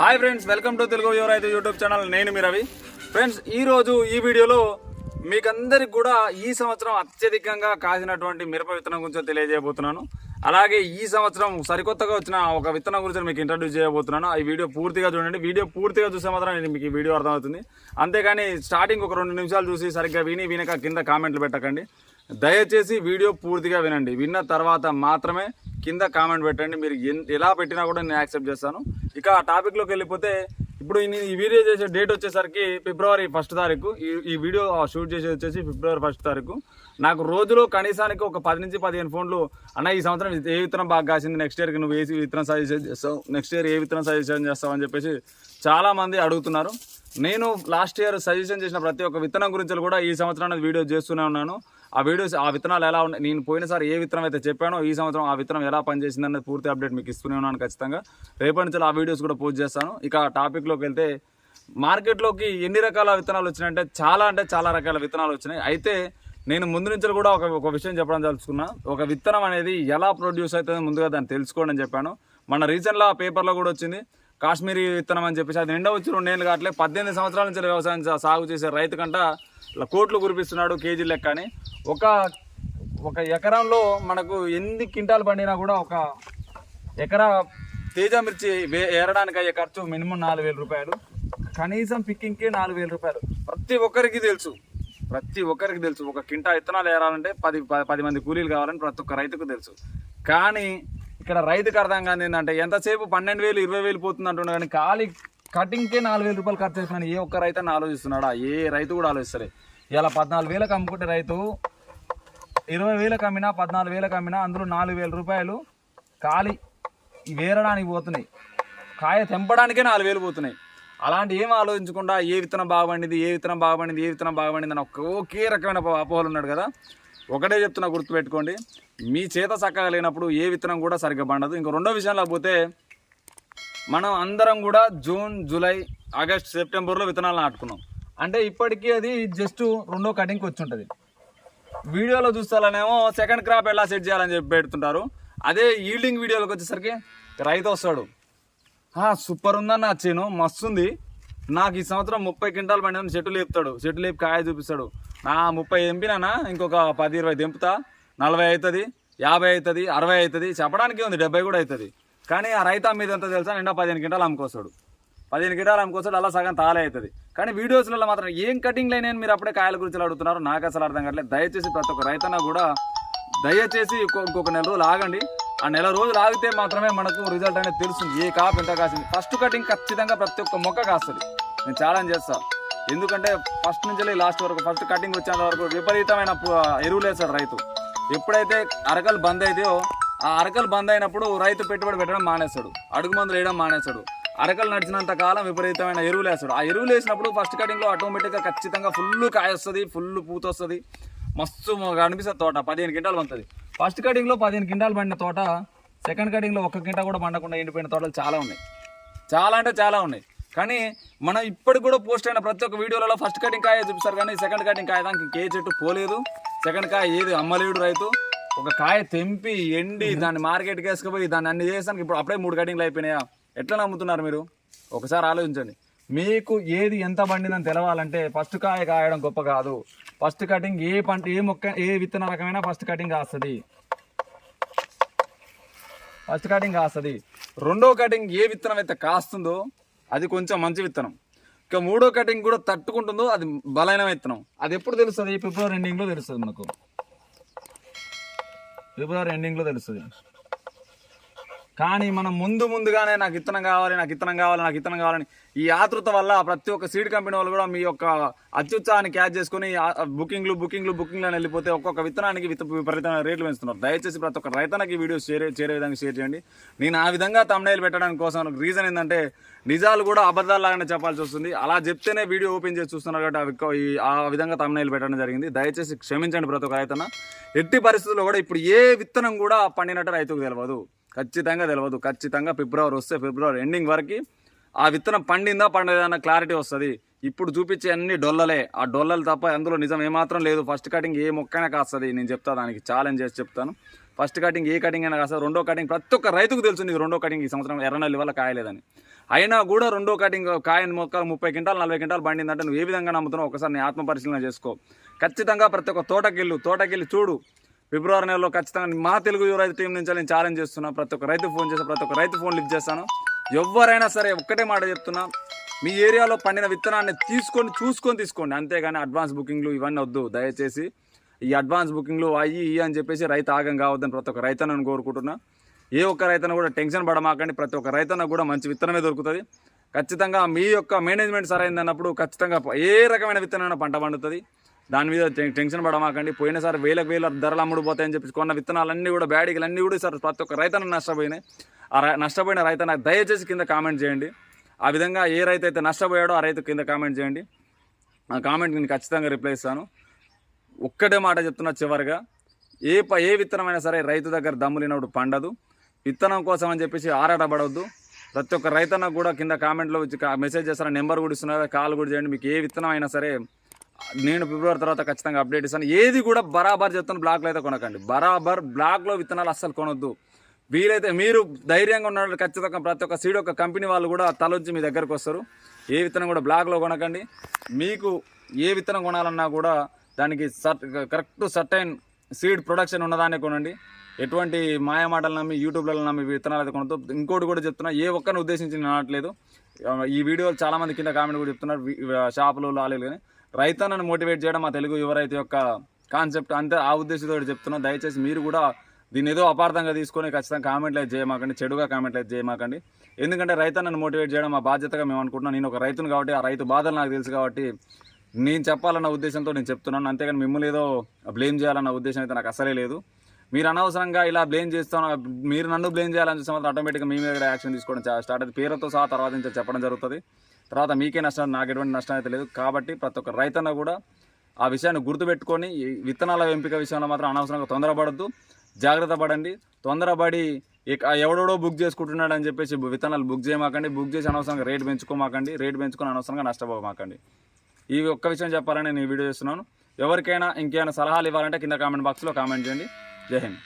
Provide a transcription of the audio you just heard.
Hi friends welcome to Telugu Yuvaraithu YouTube channel నేను మీ Ravi. Friends ఈ రోజు ఈ వీడియోలో మీకందరికి కూడా ఈ సంవత్సరం అత్యధికంగా కాసినటువంటి మిరప విత్తనం గురించి తెలియజేయబోతున్నాను. అలాగే ఈ సంవత్సరం సరికొత్తగా వచ్చిన ఒక విత్తనం గురించి మీకు ఇంట్రడ్యూస్ చేయబోతున్నాను. ఈ వీడియో పూర్తిగా చూడండి. వీడియో పూర్తిగా చూసే మాత్రం నేను మీకు ఈ వీడియో అర్థమవుతుంది. అంతేకాని స్టార్టింగ్ ఒక రెండు నిమిషాలు చూసి సరిగ్గా విని వినక కింద కామెంట్లు పెట్టకండి. దయచేసి వీడియో పూర్తిగా వినండి. విన్న తర్వాత మాత్రమే కింద కామెంట్ పెట్టండి. మీరు ఎలా పెట్టినా కూడా నేను యాక్సెప్ట్ చేస్తాను. ఇక ఆ టాపిక్లోకి వెళ్ళిపోతే ఇప్పుడు ఈ- వీడియో చేసే డేట్ వచ్చేసరికి ఫిబ్రవరి ఫస్ట్ తారీఖు. ఈ ఈ వీడియో షూట్ చేసేది వచ్చేసి ఫిబ్రవరి ఫస్ట్ తారీఖు. నాకు రోజులో కనీసానికి ఒక పది నుంచి పదిహేను ఫోన్లు అన్న ఈ సంవత్సరం ఏ విత్తనం బాగా కాసింది? నెక్స్ట్ ఇయర్కి నువ్వు ఏ విత్తనం సజెషన్ చేస్తావు? నెక్స్ట్ ఇయర్ ఏ విత్తనం సజెషన్ చేస్తావు? అని చెప్పేసి చాలామంది అడుగుతున్నారు. నేను లాస్ట్ ఇయర్ సజెషన్ చేసిన ప్రతి ఒక్క విత్తనం గురించి కూడా ఈ సంవత్సరం వీడియో చేస్తూనే ఉన్నాను. ఆ వీడియోస్ ఆ విత్తనాలు ఎలా ఉన్నాయి నేను పోయినసారి ఏ విత్తనం అయితే చెప్పానో ఈ సంవత్సరం ఆ విత్తనం ఎలా పనిచేసింది అనేది పూర్తి అప్డేట్ మీకు ఇస్తూనే ఉన్నాను ఖచ్చితంగా. రేపటి నుంచి ఆ వీడియోస్ కూడా పోస్ట్ చేస్తాను. ఇక టాపిక్లోకి వెళ్తే మార్కెట్లోకి ఎన్ని రకాల విత్తనాలు వచ్చినాయంటే చాలా అంటే చాలా రకాల విత్తనాలు వచ్చినాయి. అయితే నేను ముందు నుంచి కూడా ఒక ఒక విషయం చెప్పడం తెలుసుకున్నా. ఒక విత్తనం అనేది ఎలా ప్రొడ్యూస్ అవుతుందో ముందుగా దాన్ని తెలుసుకోండి అని చెప్పాను. మన రీసెంట్లో ఆ పేపర్లో కూడా వచ్చింది. కాశ్మీరీ విత్తనం అని చెప్పేసి అది నిండా వచ్చి రెండేళ్ళు కావట్లే. పద్దెనిమిది సంవత్సరాల నుంచి వ్యవసాయం సాగు చేసే రైతు కంట ఇలా కోట్లు కురిపిస్తున్నాడు కేజీ లెక్క అని. ఒక ఒక ఎకరంలో మనకు ఎన్ని క్వింటాలు పండినా కూడా ఒక ఎకరా తేజ మిర్చి వే- ఏరడానికి అయ్యే ఖర్చు మినిమం నాలుగు వేల రూపాయలు. కనీసం పిక్కింగ్కి నాలుగు వేల రూపాయలు. ప్రతి ఒక్కరికి తెలుసు. ప్రతి ఒక్కరికి తెలుసు. ఒక కింటా విత్తనాలు ఏరాలంటే పది పది మంది కూలీలు కావాలని ప్రతి ఒక్క రైతుకు తెలుసు. కానీ ఇక్కడ రైతుకు అర్థం కాదు ఏంటంటే ఎంతసేపు పన్నెండు వేలు ఇరవై వేలు పోతుంది అంటున్నాడు కానీ ఖాళీ కటింగ్కే నాలుగు వేల రూపాయలు ఖర్చు చేసిన ఏ ఒక్క రైతు అని ఆలోచిస్తున్నాడా? ఏ రైతు కూడా ఆలోచిస్తలే. ఇలా పద్నాలుగు వేలకు అమ్ముకుంటే రైతు ఇరవై వేలకు అమ్మినా పద్నాలుగు వేలకు అమ్మినా అందులో నాలుగు వేల రూపాయలు ఖాళీ వేరడానికి పోతున్నాయి. కాయ తెంపడానికే నాలుగు వేలు పోతున్నాయి. అలాంటి ఏం ఆలోచించకుండా ఏ విత్తనం బాగుపడింది ఏ విత్తనం బాగుపడింది ఏ విత్తనం బాగుపడింది అని ఒక్క ఒకే రకమైన అపోహలు ఉన్నాడు కదా. ఒకటే చెప్తున్నా గుర్తుపెట్టుకోండి. మీ చేత చక్కగా లేనప్పుడు ఏ విత్తనం కూడా సరిగ్గా పండదు. ఇంకా రెండో విషయంలో పోతే మనం అందరం కూడా జూన్ జూలై ఆగస్ట్ సెప్టెంబర్లో విత్తనాలు నాటుకున్నాం. అంటే ఇప్పటికీ అది జస్ట్ రెండో కటింగ్కి వచ్చి ఉంటుంది వీడియోలో చూస్తాలనేమో సెకండ్ క్రాప్ ఎలా సెట్ చేయాలని చెప్పి పెడుతుంటారు. అదే ఈల్డింగ్ వీడియోలోకి వచ్చేసరికి రైతు వస్తాడు. సూపర్ ఉందన్న చేను మస్తు ఉంది నాకు ఈ సంవత్సరం ముప్పై క్వింటాలు పండిన చెట్టు లేపుతాడు. చెట్టు లేపి కాయ చూపిస్తాడు. నా ముప్పై ఎంపినానా? ఇంకొక పది ఇరవై తెంపుతా. నలభై అవుతుంది యాభై అవుతుంది అరవై అవుతుంది చెప్పడానికి ఉంది డెబ్బై కూడా అవుతుంది కానీ ఆ రైతా మీద ఎంత తెలుసా? నిండా పదిహేను క్వింటాలు అమ్ముకొస్తాడు. పదిహేను గిటాలు అమ్ముకొస్తాడు అలా సగం తాలే అవుతుంది కానీ వీడియోస్లలో మాత్రం ఏం కటింగ్ లైన్ మీరు అప్పుడే కాయల గురించి అడుగుతున్నారు? నాకు అసలు అర్థం కావట్లేదు. దయచేసి ప్రతి ఒక్క రైతన్న కూడా దయచేసి ఇంకొక నెల రోజులు ఆగండి. ఆ నెల రోజులు ఆగితే మాత్రమే మనకు రిజల్ట్ అనేది తెలుస్తుంది. ఏ కాపు ఎంత కాసింది? ఫస్ట్ కటింగ్ ఖచ్చితంగా ప్రతి ఒక్క మొక్క కాస్తుంది. నేను ఛాలెంజ్ చేస్తాను ఎందుకంటే ఫస్ట్ నుంచి లాస్ట్ వరకు ఫస్ట్ కటింగ్ వచ్చేంత వరకు విపరీతమైన ఎరువులు వేస్తాడు రైతు. ఎప్పుడైతే అరకలు బంద్ అయితాయో ఆ అరకలు బంద్ అయినప్పుడు రైతు పెట్టుబడి పెట్టడం మానేస్తాడు. అడుగు మందులు వేయడం మానేస్తాడు. అరకలు నడిచినంత కాలం విపరీతమైన ఎరువులు వేస్తాడు ఆ ఎరువులు వేసినప్పుడు ఫస్ట్ కటింగ్లో ఆటోమేటిక్గా ఖచ్చితంగా ఫుల్ కాయ వస్తుంది ఫుల్ పూత వస్తుంది. మస్తు కనిపిస్తుంది తోట. పదిహేను క్వింటాలు పండుతుంది. ఫస్ట్ కటింగ్లో పదిహేను క్వింటాలు పండిన తోట సెకండ్ కటింగ్లో ఒక్క క్వింటా కూడా పండకుండా ఎండిపోయిన తోటలు చాలా ఉన్నాయి. చాలా అంటే చాలా ఉన్నాయి. కానీ మనం ఇప్పటికి కూడా పోస్ట్ అయిన ప్రతి ఒక్క వీడియోలలో ఫస్ట్ కటింగ్ కాయ చూపిస్తారు కానీ సెకండ్ కటింగ్ కాయ దానికి ఇంకే చెట్టు పోలేదు. సెకండ్ కాయ ఏది అమ్మలేడు రైతు. ఒక కాయ తెంపి ఎండి దాన్ని మార్కెట్కి వేసుకుపోయి దాన్ని అన్ని చేసానికి ఇప్పుడు అప్పుడే మూడు కటింగ్లు అయిపోయినాయా? ఎట్లా నమ్ముతున్నారు మీరు? ఒకసారి ఆలోచించండి. మీకు ఏది ఎంత పండిందని తెలవాలంటే ఫస్ట్ కాయ కాయడం గొప్ప కాదు. ఫస్ట్ కటింగ్ ఏ పంట ఏ మొక్క ఏ విత్తన రకమైనా ఫస్ట్ కటింగ్ కాస్తుంది. ఫస్ట్ కటింగ్ కాస్తుంది. రెండో కటింగ్ ఏ విత్తనం అయితే కాస్తుందో అది కొంచెం మంచి విత్తనం. ఇక మూడో కటింగ్ కూడా తట్టుకుంటుందో అది బలమైన విత్తనం. అది ఎప్పుడు తెలుస్తుంది? ఫిబ్రవరి ఎండింగ్లో తెలుస్తుంది మనకు. ఫిబ్రవరి ఎండింగ్లో తెలుస్తుంది. కానీ మనం ముందు ముందుగానే నాకు ఇత్తనం కావాలి నాకు ఇత్తనం కావాలి నాకు ఇత్తనం కావాలని ఈ ఆతృత వల్ల ప్రతి ఒక్క సీడ్ కంపెనీ వాళ్ళు కూడా మీ యొక్క అత్యుత్సాహాన్ని క్యాచ్ చేసుకుని ఆ బుకింగ్లు బుకింగ్లు బుకింగ్లు అని వెళ్ళిపోతే ఒక్కొక్క విత్తనానికి విత్త విపరీతమైన రేట్లు పెంచుతున్నారు. దయచేసి ప్రతి ఒక్క రైతనకి వీడియో చేరే చేరే విధంగా షేర్ చేయండి. నేను ఆ విధంగా తమ్నైలు పెట్టడానికి కోసం రీజన్ ఏంటంటే నిజాలు కూడా అబద్ధాలు లాగానే చెప్పాల్సి వస్తుంది. అలా చెప్తేనే వీడియో ఓపెన్ చేసి చూస్తున్నారు కాబట్టి ఆ ఆ విధంగా తమ్నైలు పెట్టడం జరిగింది. దయచేసి క్షమించండి ప్రతి ఒక్క రైతన ఎట్టి పరిస్థితుల్లో కూడా ఇప్పుడు ఏ విత్తనం కూడా పండినట్టు రైతుకు తెలియదు ఖచ్చితంగా తెలియదు ఖచ్చితంగా ఫిబ్రవరి వస్తే ఫిబ్రవరి ఎండింగ్ వరకు ఆ విత్తనం పండిందా పండదా అన్న క్లారిటీ వస్తుంది. ఇప్పుడు చూపించే అన్ని డొల్లలే. ఆ డొల్లలు తప్ప అందులో నిజం ఏమాత్రం లేదు. ఫస్ట్ కటింగ్ ఏ మొక్కైనా కాస్తుంది. నేను చెప్తా దానికి ఛాలెంజ్ చేసి చెప్తాను. ఫస్ట్ కటింగ్ ఏ కటింగ్ అయినా కాస్తుంది. రెండో కటింగ్ ప్రతి ఒక్క రైతుకు తెలుసు నీకు రెండో కటింగ్ ఈ సంవత్సరం ఎర్రనల్లి వల్ల కాయలేదని. అయినా కూడా రెండో కటింగ్ కాయని మొక్కలు ముప్పై క్వింటాలు నలభై క్వింటాలు పండిందంటే నువ్వు ఏ విధంగా నమ్ముతున్నావు ఒకసారి నీ ఆత్మ పరిశీలన చేసుకో. ఖచ్చితంగా ప్రతి ఒక్క తోటకెళ్ళు. తోటకెళ్ళి చూడు. ఫిబ్రవరి నెలలో ఖచ్చితంగా మా తెలుగు యువ రైతు టీం నుంచి నేను ఛాలెంజ్ చేస్తున్నా. ప్రతి ఒక్క రైతు ఫోన్ చేసి ప్రతి ఒక్క రైతు ఫోన్ లిఫ్ట్ చేస్తాను. ఎవరైనా సరే ఒక్కటే మాట చెప్తున్నా. మీ ఏరియాలో పండిన విత్తనాన్ని తీసుకొని చూసుకొని తీసుకోండి. అంతేగాని అడ్వాన్స్ బుకింగ్లు ఇవన్నీ వద్దు. దయచేసి ఈ అడ్వాన్స్ బుకింగ్లు అయ్యి ఇయ్యి అని చెప్పేసి రైతు ఆగం కావద్దని ప్రతి ఒక్క రైతన్నను కోరుకుంటున్నా. ఏ ఒక్క రైతన్న కూడా టెన్షన్ పడమాకండి. ప్రతి ఒక్క రైతన్న కూడా మంచి విత్తనమే దొరుకుతుంది. ఖచ్చితంగా మీ యొక్క మేనేజ్మెంట్ సరైంది అన్నప్పుడు ఖచ్చితంగా ఏ రకమైన విత్తనమైనా పంట పండుతుంది. దాని మీద టెన్షన్ పడమాకండి. పోయినసారి వేలకు వేల ధరలు అమ్ముడుపోతాయని చెప్పి కొన్న విత్తనాలన్నీ కూడా బ్యాడీలన్నీ కూడా సార్ ప్రతి ఒక్క రైతన్న నష్టపోయినాయి. ఆ నష్టపోయిన రైతన్న దయచేసి కింద కామెంట్ చేయండి. ఆ విధంగా ఏ రైతు అయితే నష్టపోయాడో ఆ రైతు కింద కామెంట్ చేయండి. ఆ కామెంట్ నేను ఖచ్చితంగా రిప్లై ఇస్తాను. ఒక్కటే మాట చెప్తున్నా చివరిగా. ఏ ప ఏ విత్తనమైనా సరే రైతు దగ్గర దమ్ము లేనప్పుడు పండదు. విత్తనం కోసం అని చెప్పేసి ఆరాటపడవద్దు. ప్రతి ఒక్క రైతన్న కూడా కింద కామెంట్లో వచ్చి కా- మెసేజ్ చేస్తారా నెంబర్ కూడా ఇస్తున్నారు కాల్ కూడా చేయండి. మీకు ఏ విత్తనం అయినా సరే నేను ఫిబ్రవరి తర్వాత ఖచ్చితంగా అప్డేట్ ఇస్తాను. ఏది కూడా బరాబర్ చెప్తాను బ్లాక్లో అయితే కొనకండి. బరాబర్ బ్లాక్లో విత్తనాలు అస్సలు కొనొద్దు. వీలైతే మీరు ధైర్యంగా ఉన్న ఖచ్చితంగా ప్రతి ఒక్క సీడ్ ఒక కంపెనీ వాళ్ళు కూడా తలొచ్చి మీ దగ్గరకు వస్తారు. ఏ విత్తనం కూడా బ్లాక్లో కొనకండి. మీకు ఏ విత్తనం కొనాలన్నా కూడా దానికి sir correct certain seed production ఉన్నదాన్ని కొనండి. ఎటువంటి మాయమాటలు నమ్మి యూట్యూబ్లలో నమ్మి విత్తనాలు అయితే కొనద్దు. ఇంకోటి కూడా చెప్తున్నా ఏ ఒక్కరిని ఉద్దేశించి నేను అనట్లేదు. ఈ వీడియోలు చాలామంది కింద కామెంట్ కూడా చెప్తున్నారు. షాపులు లాలేదు కానీ. రైతన్నను మోటివేట్ చేయడం మా తెలుగు యువ రైతు యొక్క కాన్సెప్ట్. అంతే ఆ ఉద్దేశంతో చెప్తున్నా. దయచేసి మీరు కూడా దీన్ని ఏదో అపార్థంగా తీసుకొని ఖచ్చితంగా కామెంట్లు అయితే చేయమాకండి చెడుగా కామెంట్లు అయితే చేయమాకండి. ఎందుకంటే రైతన్నను మోటివేట్ చేయడం మా బాధ్యతగా మేము అనుకుంటున్నాం. నేను ఒక రైతును కాబట్టి ఆ రైతు బాధలు నాకు తెలుసు కాబట్టి నేను చెప్పాలన్న ఉద్దేశంతో నేను చెప్తున్నాను. అంతేగాని మిమ్మల్ని ఏదో బ్లేమ్ చేయాలన్న ఉద్దేశం అయితే నాకు అసలే లేదు. మీరు అనవసరంగా ఇలా బ్లేమ్ చేస్తాను మీరు నన్ను బ్లేమ్ చేయాలని చూస్తే మాత్రం ఆటోమేటిక్గా మీ మీద కూడా యాక్షన్ తీసుకోవడం స్టార్ట్ అయితే పేరుతో సహా తర్వాత నుంచి చెప్పడం జరుగుతుంది. తర్వాత మీకే నష్టం నాకు ఎటువంటి నష్టం అయితే లేదు. కాబట్టి ప్రతి ఒక్క రైతన్న కూడా ఆ విషయాన్ని గుర్తుపెట్టుకొని విత్తనాల ఎంపిక విషయంలో మాత్రం అనవసరంగా తొందరపడద్దు. జాగ్రత్త పడండి. తొందరపడి ఇక ఎవడోడో బుక్ చేసుకుంటున్నాడు అని చెప్పేసి విత్తనాలు బుక్ చేయమాకండి. బుక్ చేసి అనవసరంగా రేట్ పెంచుకోమాకండి. రేట్ పెంచుకొని అనవసరంగా నష్టపోమాకండి. ఈ ఒక్క విషయం చెప్పాలని నేను వీడియో చేస్తున్నాను. ఎవరికైనా ఇంకేమైనా సలహాలు ఇవ్వాలంటే కింద కామెంట్ బాక్స్లో కామెంట్ చేయండి. జై హింద్.